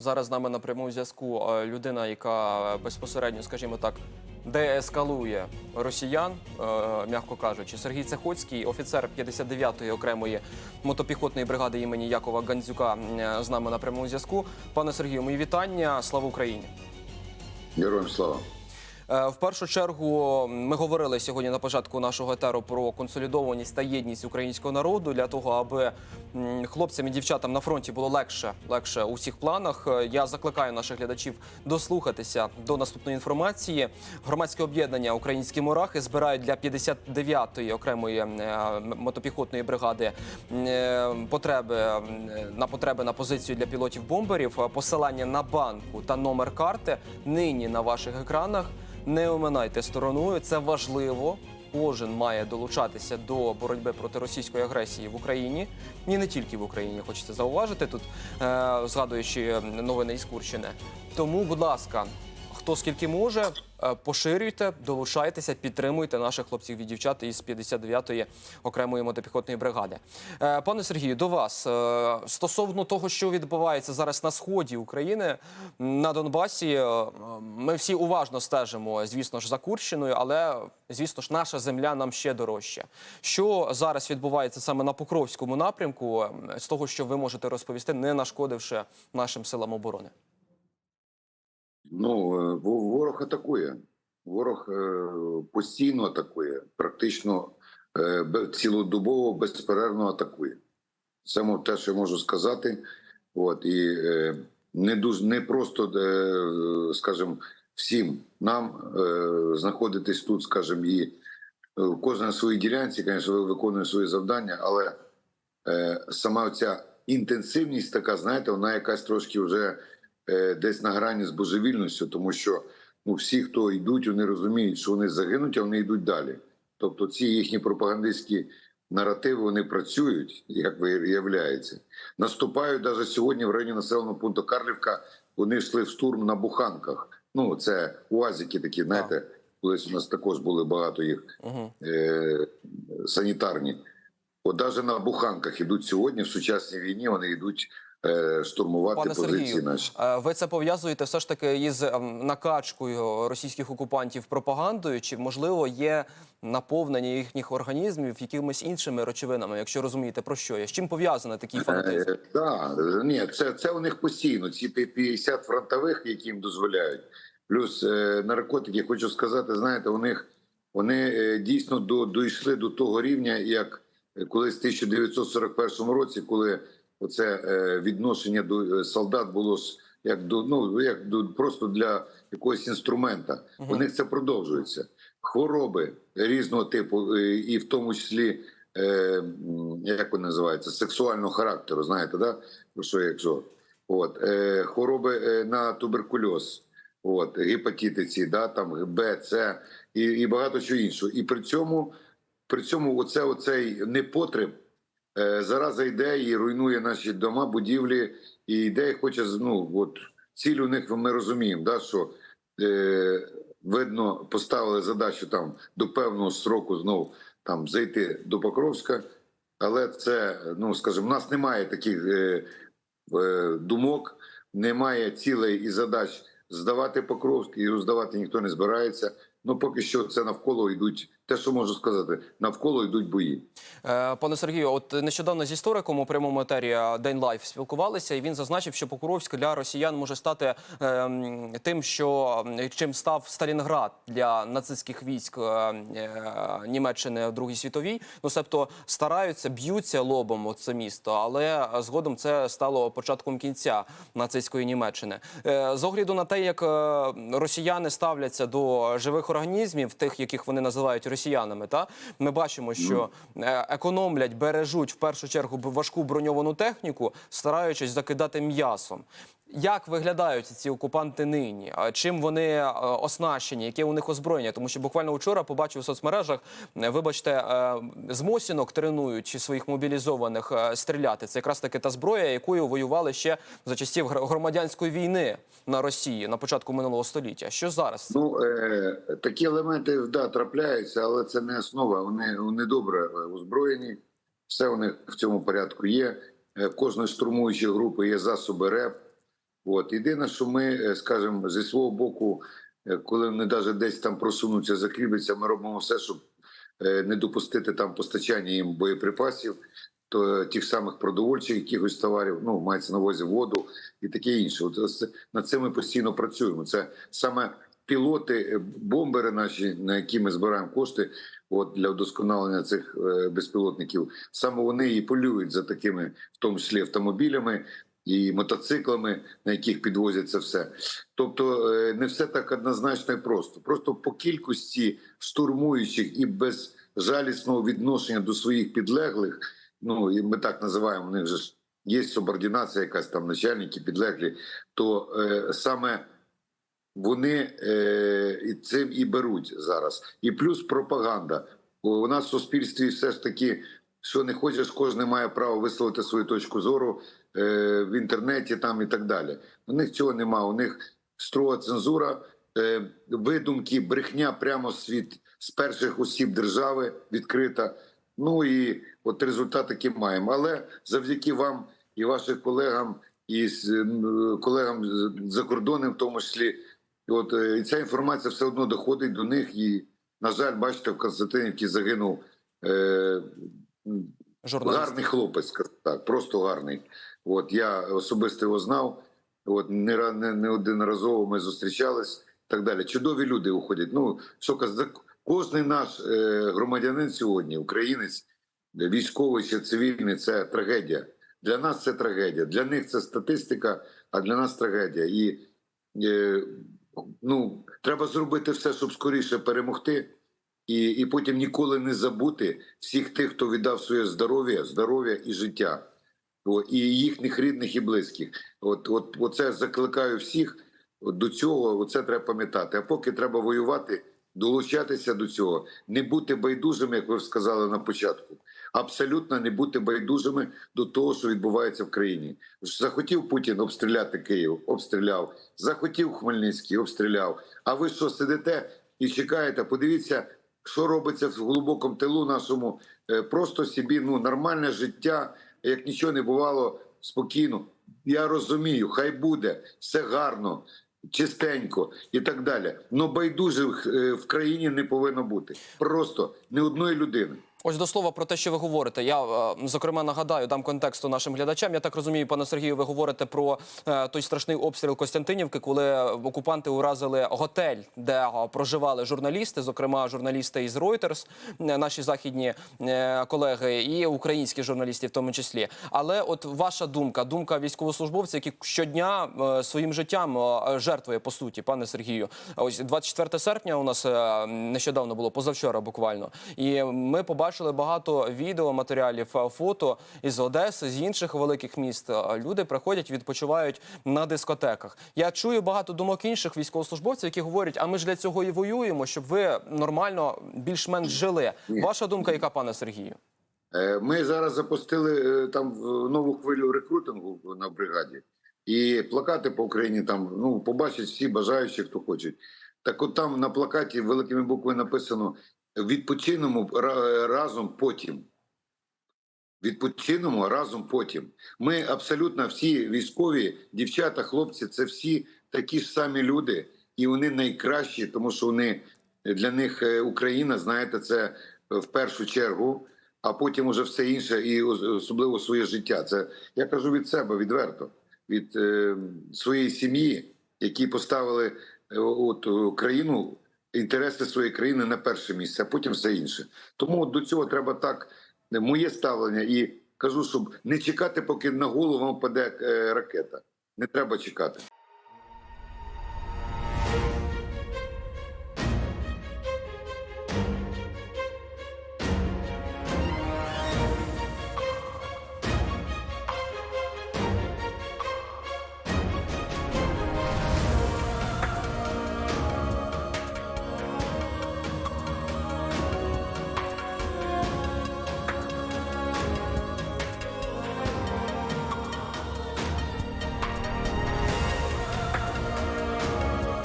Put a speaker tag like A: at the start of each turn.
A: Зараз з нами на прямому зв'язку е, людина, яка безпосередньо, скажімо так, деескалує росіян, е, м'яко кажучи, Сергій Цехоцький, офіцер 59-ї окремої мотопіхотної бригади імені Якова Гандзюка, е, з нами на прямому зв'язку. Пане Сергію, мої вітання. Слава Україні!
B: Героям слава.
A: Е, В першу чергу ми говорили сьогодні на початку нашого етеру про консолідованість та єдність українського народу для того, аби хлопцям і дівчатам на фронті було легше, легше у всіх планах. Е, Я закликаю наших глядачів дослухатися до наступної інформації. Громадське об'єднання Українські мурахи збирають для 59-ї окремої е, мотопіхотної бригади потреби на потреби на позицію для пілотів бомберів. Посилання на банку та номер карти нині на ваших екранах. Не оминайте стороною, це важливо. Кожен має долучатися до боротьби проти російської агресії в Україні і не тільки в Україні. Хочеться зауважити тут, е, згадуючи новини із Курщини. Тому, будь ласка, хто скільки може, е, поширюйте, долучайтеся, підтримуйте наших хлопців і дівчат із 59-ї окремої мотопіхотної бригади. Е, Пане Сергію, до вас Е, стосовно того, що відбувається зараз на сході України на Донбасі, ми всі уважно стежимо, звісно ж, за Курщиною, але звісно ж, наша земля нам ще дорожча. Що зараз відбувається саме на Покровському напрямку, з того, що ви можете розповісти, не нашкодивши нашим силам оборони?
B: Ну, е, ворог атакує. Ворог е, постійно атакує, практично е, цілодобово, безперервно атакує. Це те, що я можу сказати. От і не дуже не просто, скажімо, всім нам знаходитись тут, скажімо, і кожен на своїй ділянці, звісно, виконує свої завдання, але сама ця інтенсивність така, знаєте, вона якась трошки вже десь на грані з божевільністю, тому що ну, всі, хто йдуть, вони розуміють, що вони загинуть, а вони йдуть далі. Тобто ці їхні пропагандистські наративи вони працюють, як виявляється. Наступають навіть сьогодні в районі населеного пункту Карлівка. Вони йшли в штурм на буханках. Ну це уазики такі, знаєте, колись у нас також були багато їх е, санітарні. От навіть на буханках ідуть сьогодні в сучасній війні. Вони йдуть е, штурмувати
A: Пане
B: позиції
A: Сергію,
B: наші.
A: е, ви це пов'язуєте все ж таки із ем, накачкою російських окупантів пропагандою? Чи можливо є наповнення їхніх організмів якимись іншими речовинами, якщо розумієте про що я? З чим пов'язаний такий фанатизм?
B: Е, да, ні, це, це у них постійно. Ці 50 фронтових, які їм дозволяють. Плюс е, наркотики, хочу сказати, знаєте, у них вони е, дійсно до, дійшли до того рівня, як колись в 1941 році, коли оце е, відношення до е, солдат було ж як до ну як до просто для якогось інструмента. У них це продовжується. Хвороби різного типу, е, і в тому числі е, як вони називаються, сексуального характеру. Знаєте, да? Про що якщо от е, хвороби на туберкульоз, от гепатити ці, да, там Б, С і, і багато чого іншого. І при цьому при цьому оце, оцей непотреб зараза йде і руйнує наші дома, будівлі, і йде і хоче ну от ціль у них ми розуміємо, да, що е, видно поставили задачу там до певного сроку знов там зайти до Покровська, але це ну скажімо, в нас немає таких е, е, думок, немає цілей і задач здавати Покровськ, і роздавати ніхто не збирається. Ну поки що це навколо йдуть. Те, що можу сказати, навколо йдуть бої.
A: Е, Пане Сергію, от нещодавно з істориком у прямому етері е, День Лайф спілкувалися, і він зазначив, що Покровськ для росіян може стати е, тим, що чим став Сталінград для нацистських військ е, е, Німеччини в Другій світовій. Ну, себто стараються, б'ються лобом от це місто, але згодом це стало початком кінця нацистської Німеччини. Е, з огляду на те, як росіяни ставляться до живих організмів, тих, яких вони називають росіянами, та ми бачимо, що е, економлять, бережуть в першу чергу важку броньовану техніку, стараючись закидати м'ясом. Як виглядають ці окупанти нині? Чим вони е, оснащені? Яке у них озброєння? Тому що буквально вчора побачив у соцмережах, е, вибачте, е, з Мосінок тренують своїх мобілізованих стріляти. Це якраз таки та зброя, якою воювали ще за часів громадянської війни на Росії на початку минулого століття. Що зараз?
B: Ну е, такі елементи да, трапляються, але це не основа. Вони, вони добре озброєні. Все у них в цьому порядку є. В кожної штурмуючої групи є засоби РЕП. От єдине, що ми, е, скажімо, зі свого боку, е, коли вони навіть десь там просунуться, закріпляться, ми робимо все, щоб е, не допустити там постачання їм боєприпасів, то тих самих продовольчих якихось товарів, ну мається на увазі воду і таке інше. От над цим ми постійно працюємо. Це саме пілоти, бомбери наші, на які ми збираємо кошти. От для вдосконалення цих безпілотників саме вони і полюють за такими, в тому числі автомобілями і мотоциклами, на яких підвозять це все. Тобто е, не все так однозначно і просто. Просто по кількості штурмуючих і безжалісного відношення до своїх підлеглих. Ну і ми так називаємо. У них же ж є субординація, якась там начальники, підлеглі. То е, саме вони е, цим і беруть зараз. І плюс пропаганда. У нас в суспільстві все ж таки, що не хочеш, кожен має право висловити свою точку зору в інтернеті там і так далі. У них цього немає. У них строга цензура, е, видумки, брехня прямо від з перших осіб держави відкрита. Ну і от результат такий маємо. Але завдяки вам і вашим колегам, і колегам за кордоном, в тому числі, от е, і ця інформація все одно доходить до них. І, на жаль, бачите, в Константинівці загинув е,
A: Журналіст.
B: гарний хлопець, так, просто гарний. От я особисто його знав. От не, не, не одноразово ми зустрічались і так далі. Чудові люди уходять. Ну що кожний наш е, громадянин сьогодні, українець, військовий чи цивільний, це трагедія. Для нас це трагедія. Для них це статистика, а для нас трагедія. І е, ну, треба зробити все, щоб скоріше перемогти, і, і потім ніколи не забути всіх тих, хто віддав своє здоров'я, здоров'я і життя. І їхніх рідних і близьких. От, от, оце закликаю всіх до цього. Це треба пам'ятати. А поки треба воювати, долучатися до цього, не бути байдужими, як ви сказали на початку. Абсолютно не бути байдужими до того, що відбувається в країні. Захотів Путін обстріляти Київ, обстріляв. Захотів Хмельницький, обстріляв. А ви що сидите і чекаєте? Подивіться, що робиться в глибокому тилу нашому. Е, Просто собі ну нормальне життя, як нічого не бувало, спокійно. Я розумію, хай буде все гарно, чистенько і так далі. Но байдужих е, в країні не повинно бути. Просто не одної людини.
A: Ось до слова про те, що ви говорите. Я е, зокрема нагадаю, дам контексту нашим глядачам. Я так розумію, пане Сергію, ви говорите про е, той страшний обстріл Костянтинівки, коли окупанти уразили готель, де е, проживали журналісти, зокрема журналісти із Reuters, наші західні колеги, і українські журналісти, в тому числі. Але от ваша думка, думка військовослужбовця, які щодня своїм життям жертвує по суті, пане Сергію. Ось 24 серпня у нас нещодавно було позавчора, буквально, і ми побачили багато відео, матеріалів, е, фото із Одеси, з інших великих міст. Е, Люди приходять, відпочивають на дискотеках. Я чую багато думок інших військовослужбовців, які говорять: а ми ж для цього і воюємо, щоб ви нормально більш-менш жили. Ваша думка, яка пане Сергію?
B: Е, Ми зараз запустили там в- нову хвилю рекрутингу на бригаді, і плакати по Україні там ну побачать всі бажаючі, хто хочуть. Так, от там на плакаті великими буквами написано відпочинемо ра- разом потім. Відпочинемо разом потім. Ми абсолютно всі військові, дівчата, хлопці, це всі такі ж самі люди, і вони найкращі, тому що вони для них е, Україна, знаєте, це е, в першу чергу, а потім уже все інше, і особливо своє життя. Це я кажу від себе відверто, від е, своєї сім'ї, які поставили е, от е, країну, інтереси своєї країни на перше місце, а потім все інше. Тому до цього треба так. е, Моє ставлення, і кажу, щоб не чекати, поки на голову вам паде е, ракета. Не треба чекати.